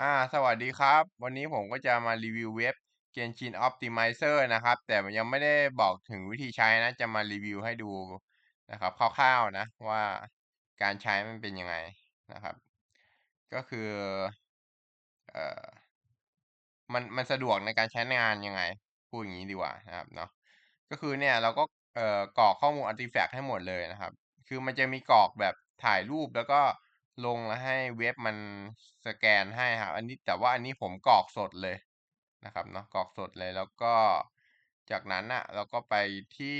อ่าสวัสดีครับ วันนี้ผมก็จะมารีวิวเว็บ Genshin Optimizer นะครับ แต่ยังไม่ได้บอกถึงวิธีใช้นะ จะมารีวิวให้ดูนะครับคร่าวๆนะ ว่าการใช้มันเป็นยังไงนะครับ ก็คือเอ่อมันมันสะดวกในการใช้งานยังไง พูดอย่างนี้ดีกว่านะครับเนาะก็คือเนี่ยเราก็เอ่อกรอกข้อมูล artifact ให้หมดเลยนะครับ คือมันจะมีกรอกแบบถ่ายรูปแล้วก็ ลงแล้วให้เว็บมันสแกนให้ครับ อันนี้แต่ว่าอันนี้ผมกรอกสดเลยนะครับเนาะกรอกสดเลยแล้วก็จากนั้นอะเราก็ไปที่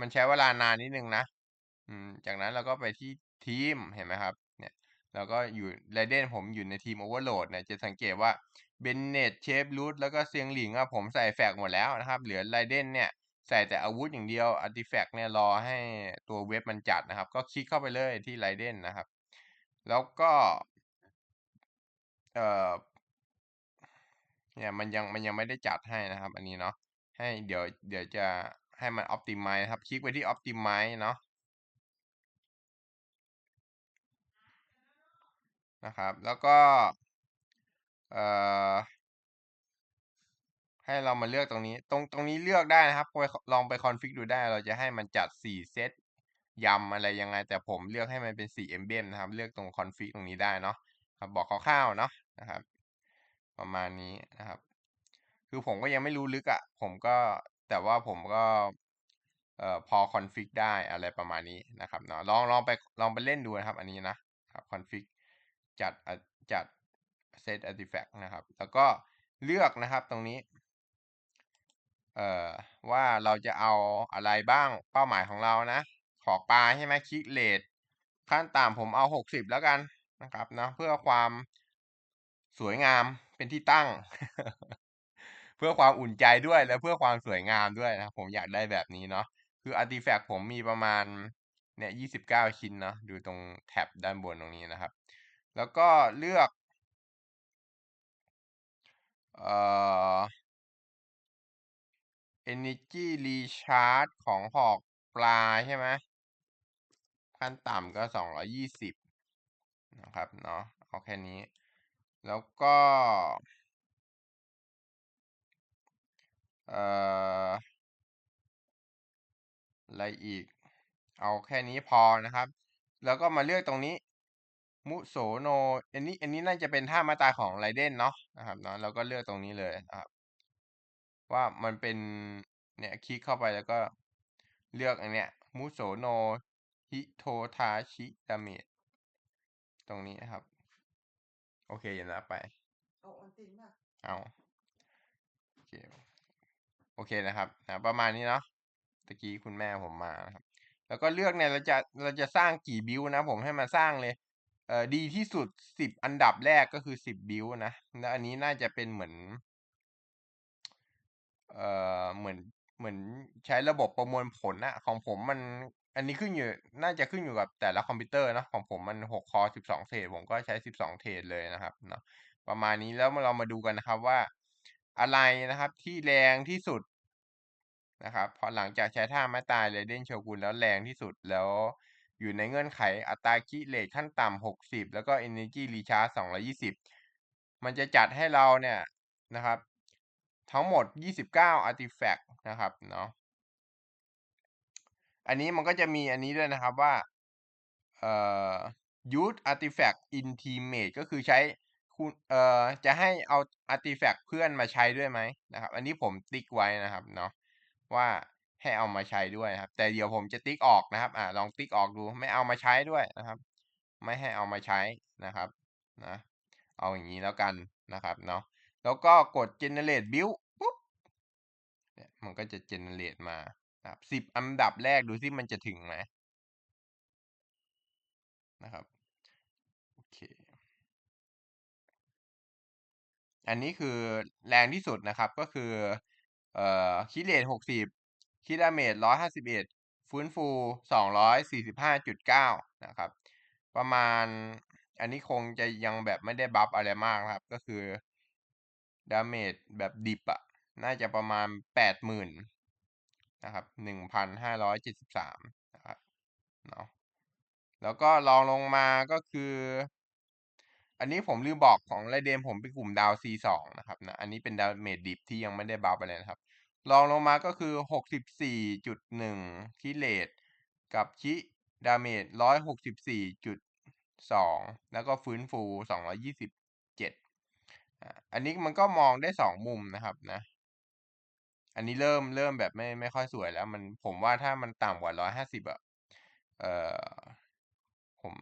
มันใช้เวลานานนิดนึงนะอืมจากนั้นเราก็ไปที่ทีมเห็นไหมครับ เนี่ยแล้วก็อยู่ไรเดนผมอยู่ในทีมโอเวอร์โหลดเนี่ยจะสังเกตว่าเบนเนตเชฟรูทแล้วก็เซียงหลิงอะผมใส่แฟกหมดแล้วนะครับ เหลือไรเดนเนี่ย ใส่แต่อาวุธอย่างเดียวอาร์ติแฟกต์เนี่ยรอให้ตัวเว็บมันจัดนะครับ ก็คลิกเข้าไปเลยที่ไรเดนนะครับ แล้วก็เออเนี่ยมันยังมันยังไม่ได้จัดให้นะครับ อันนี้เนาะให้เดี๋ยวเดี๋ยวจะให้มัน optimize ครับ คลิกไปที่ optimize เนาะนะครับ แล้วก็เอ่อ ให้เรามาเลือกตรงนี้ ตรงตรงนี้เลือกได้นะครับไปลองไปคอนฟิกดูได้ เราจะให้มันจัดสี่เซตยำอะไรยังไง แต่ผมเลือกให้มันเป็นสี่เอมเบมนะครับ เลือกตรงคอนฟิกตรงนี้ได้เนาะครับบอกคร่าวๆเนาะนะครับ ประมาณนี้นะครับ คือผมก็ยังไม่รู้ลึกอะ่ะ ผมก็แต่ว่าผมก็เอ่อพอคอนฟิกได้อะไรประมาณนี้นะครับเนาะลองลองไปลองไปเล่นดูนะครับ อันนี้นะครับคอนฟิกจัดจัดเซตอาร์ติแฟกต์นะครับ แล้วก็เลือกนะครับตรงนี้ เอ่อ ว่าเราจะเอาอะไรบ้าง เป้าหมายของเรานะ ขอปลาใช่ไหมคิกเลทขั้นต่ำผมเอาหกสิบแล้วกันนะครับนะเพื่อความสวยงามเป็นที่ตั้ง เพื่อความอุ่นใจด้วยและเพื่อความสวยงามด้วยนะผมอยากได้แบบนี้เนาะคืออาร์ติแฟกต์ผมมีประมาณเนี่ยยี่สิบเก้าชิ้นเนาะดูตรงแท็บด้านบนตรงนี้นะครับ แล้วก็เลือก เอ่อ Energy Recharge ของหอกปลาใช่ไหมขั้นต่ำก็สองร้อยี่สิบนะครับเนาะเอาแค่นี้ แล้วก็เอ่ออะไรอีก เอาแค่นี้พอนะครับ แล้วก็มาเลือกตรงนี้ มุโสโน อันนี้ อันนี้น่าจะเป็นท่ามาตาของไรเดนเนาะนะครับเนาะเราก็เลือกตรงนี้เลยนะครับ ว่ามันเป็นเนี่ยคลิกเข้าไปแล้วก็เลือกอันเนี้ยมุโสโนฮิโททาชิดาเมจตรงนี้นะครับ โอเคอย่านะไป เอาออนตินป่ะเอาโอเคโอเคนะครับนะประมาณนี้เนาะตะกี้คุณแม่ผมมานะครับ แล้วก็เลือกเนี่ยเราจะเราจะสร้างกี่บิวนะผมให้มาสร้างเลยเอ่อดีที่สุดสิบอันดับแรกก็คือสิบบิวนะแล้วอันนี้น่าจะเป็นเหมือน เอ่อเหมือนเหมือนใช้ระบบประมวลผลนะของผมมัน อันนี้ขึ้นอยู่ น่าจะขึ้นอยู่กับแต่ละคอมพิวเตอร์นะของผมมันหกคอสิบสองเทรดผมก็ใช้สิบสองเทรดเลยนะครับเนาะประมาณนี้แล้วเรามาดูกันนะครับว่า อะไรนะครับที่แรงที่สุดนะครับพอหลังจากใช้ท่าไม้ตายเลยเด่นโชกุนแล้วแรงที่สุดแล้วอยู่ในเงื่อนไขอัตราคิเลทขั้นต่ำหกสิบแล้วก็ Energy Recharge สองร้อยี่สิบมันจะจัดให้เราเนี่ยนะครับ ทั้งหมดยี่สิบเก้า artifact นะครับเนาะอันนี้มันก็จะมีอันนี้ด้วยนะครับว่าเอ่อ use artifact in teammate ก็คือใช้คุณเอ่อจะให้เอา artifact เพื่อนมาใช้ด้วยไหมนะครับ อันนี้ผมติ๊กไว้นะครับเนาะว่าให้เอามาใช้ด้วยครับ แต่เดี๋ยวผมจะติ๊กออกนะครับอ่าลองติ๊กออกดูไม่เอามาใช้ด้วยนะครับ ไม่ให้เอามาใช้นะครับนะเอาอย่างนี้แล้วกันนะครับเนาะแล้วก็กด generate build เนี่ยมันก็จะ generate มาครับสิบอันดับแรกดูซิมันจะถึงไหมนะครับโอเคอันนี้คือแรงที่สุดนะครับก็คือเอ่อคิเลทหกสิบคิดดาเมจร้อยห้าสิบเอ็ดฟื้นฟูสองร้อยสี่สิบห้าจุดเก้านะครับ ประมาณอันนี้คงจะยังแบบไม่ได้บัฟอะไรมากนะครับ ก็คือดาเมจแบบดิบอะ น่าจะประมาณแปดหมื่นนะครับหนึ่งพันห้าร้อยเจ็ดสิบสามนะครับเนาะแล้วก็ลองลงมาก็คือ อันนี้ผมลืมบอกของไรเดนผมเป็นกลุ่มดาว C2 นะครับนะอันนี้เป็นดาวเมจดิบที่ยังไม่ได้บัฟอะไรนะครับรองลงมาก็คือ 64.1คิเลตกับคิดาเมจ164.2 แล้วก็ฟื้นฟู 227 อันนี้มันก็มองได้สองมุมนะครับนะ อันนี้เริ่มเริ่มแบบไม่ไม่ค่อยสวยแล้ว มันผมว่าถ้ามันต่ำกว่า150อะเออผม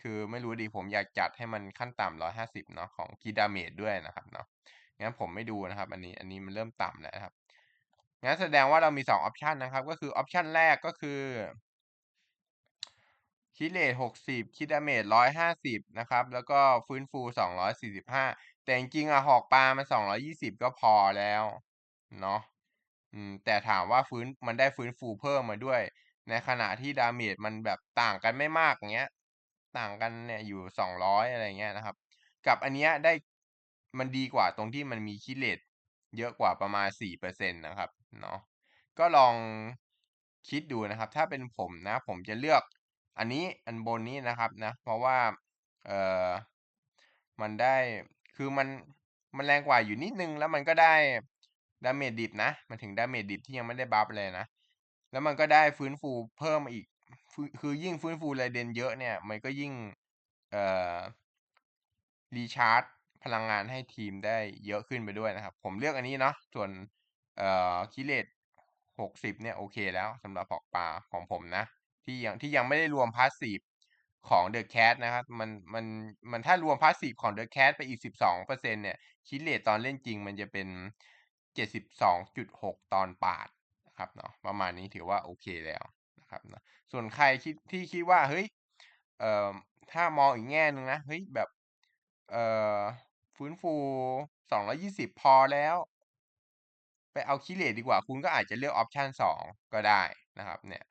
คือไม่รู้ดีผมอยากจัดให้มันขั้นต่ำร้อยห้าสิบเนาะของกีดาเมจด้วยนะครับเนาะงั้นผมไม่ดูนะครับ อันนี้อันนี้มันเริ่มต่ำแล้วครับงั้นแสดงว่าเรามีสองออปชันนะครับ ก็คือออปชันแรกก็คือคิเลตหกสิบคิดาเมจร้อยห้าสิบนะครับ แล้วก็ฟื้นฟูสองร้อยสี่สิบห้าแต่จริงอะหอกปลามันสองร้อยี่สิบก็พอแล้วเนาะ อืมแต่ถามว่าฟื้นมันได้ฟื้นฟูเพิ่มมาด้วย ในขณะที่ดาเมจมันแบบต่างกันไม่มากอย่างเงี้ย ต่างกันเนี่ยอยู่สองร้อยอะไรเงี้ยนะครับ กับอันเนี้ยได้มันดีกว่าตรงที่มันมีคิเลตเยอะกว่าประมาณสี่เปอร์เซ็นตนะครับเนาะก็ลองคิดดูนะครับ ถ้าเป็นผมนะ ผมจะเลือกอันนี้อันบนนี้นะครับนะ เพราะว่าเออมันได้คือมันมันแรงกว่าอยู่นิดนึงแล้วมันก็ได้ ดาเมจดิบนะ มันถึงดาเมจดิบที่ยังไม่ได้บัฟเลยนะ แล้วมันก็ได้ฟื้นฟูเพิ่มอีก คือยิ่งฟื้นฟูไรเดนเยอะเนี่ย มันก็ยิ่ง เอ่อ รีชาร์จพลังงานให้ทีมได้เยอะขึ้นไปด้วยนะครับ ผมเลือกอันนี้เนาะ ส่วน เอ่อ คิเลตหกสิบเนี่ยโอเคแล้วสำหรับหอกปลาของผมนะ ที่ยังที่ยังไม่ได้รวมพาสซีฟของเดอะแคทนะครับ มันมันมันถ้ารวมพาสซีฟของเดอะแคทไปอีกสิบสองเปอร์เซ็นเนี่ยคิเลตตอนเล่นจริงมันจะเป็น เจ็ดสิบสองจุดหกตอนปาดนะครับเนาะประมาณนี้ถือว่าโอเคแล้วนะครับเนาะส่วนใครคิดที่คิดว่าเฮ้ยเอ่อถ้ามองอีกแง่นึงนะเฮ้ยแบบเอ่อฟื้นฟูสองร้อยี่สิบพอแล้ว ไปเอาคิเลตดีกว่า คุณก็อาจจะเลือกออปชันสองก็ได้นะครับเนี่ย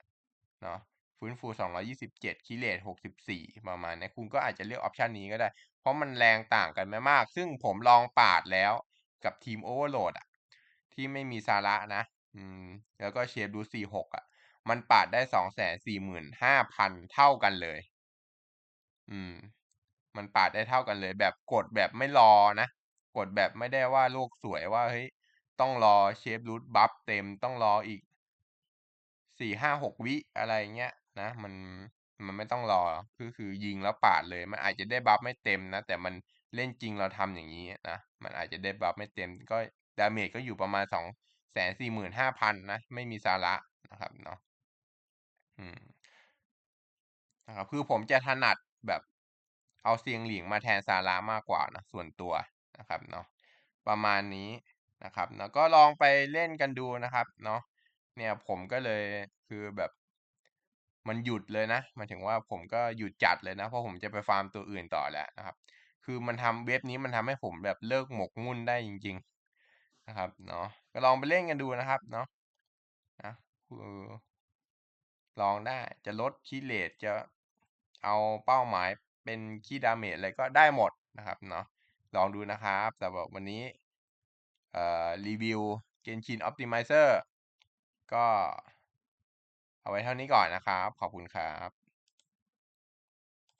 เนาะฟื้นฟูสองร้อยี่สิบเจ็ดคิเลตหกสิบสี่ประมาณนี้คุณก็อาจจะเลือกออปชันนี้ก็ได้ เพราะมันแรงต่างกันไม่มาก ซึ่งผมลองปาดแล้วกับทีมโอเวอร์โหลดอะ ที่ไม่มีสาระนะ อืม แล้วก็เชฟดูสี่หกอะ มันปาดได้สองแสนสี่หมื่นห้าพันเท่ากันเลย อืม มันปาดได้เท่ากันเลย แบบกดแบบไม่รอนะ กดแบบไม่ได้ว่าโลกสวยว่าเฮ้ย ต้องรอเชฟรูทบัฟเต็มต้องรออีกสี่ห้าหกวิอะไรเงี้ยนะ มันมันไม่ต้องรอคือคือยิงแล้วปาดเลย มันอาจจะได้บัฟไม่เต็มนะ แต่มันเล่นจริงเราทำอย่างนี้นะ มันอาจจะได้บัฟไม่เต็มก็ ดาเมจก็อยู่ประมาณสองแสนสี่หมื่นห้าพันนะ ไม่มีสาระนะครับเนาะอืมนะครับคือผมจะถนัดแบบเอาเซียงหลิงมาแทนซาร่ามากกว่านะส่วนตัวนะครับเนาะประมาณนี้นะครับเนาะก็ลองไปเล่นกันดูนะครับเนาะเนี่ยผมก็เลยคือแบบมันหยุดเลยนะหมายถึงว่าผมก็หยุดจัดเลยนะ เพราะผมจะไปฟาร์มตัวอื่นต่อแล้วนะครับ คือมันทำเว็บนี้มันทำให้ผมแบบเลิกหมกมุ่นได้จริง นะครับเนาะก็ลองไปเล่นกันดูนะครับเนาะนะคือลองได้จะลดคีเลตจะเอาเป้าหมายเป็นคีดาเมจอะไรก็ได้หมดนะครับเนาะลองดูนะครับแต่แบบวันนี้เอ่อรีวิว Genshin Optimizer ก็เอาไว้เท่านี้ก่อนนะครับ ขอบคุณครับ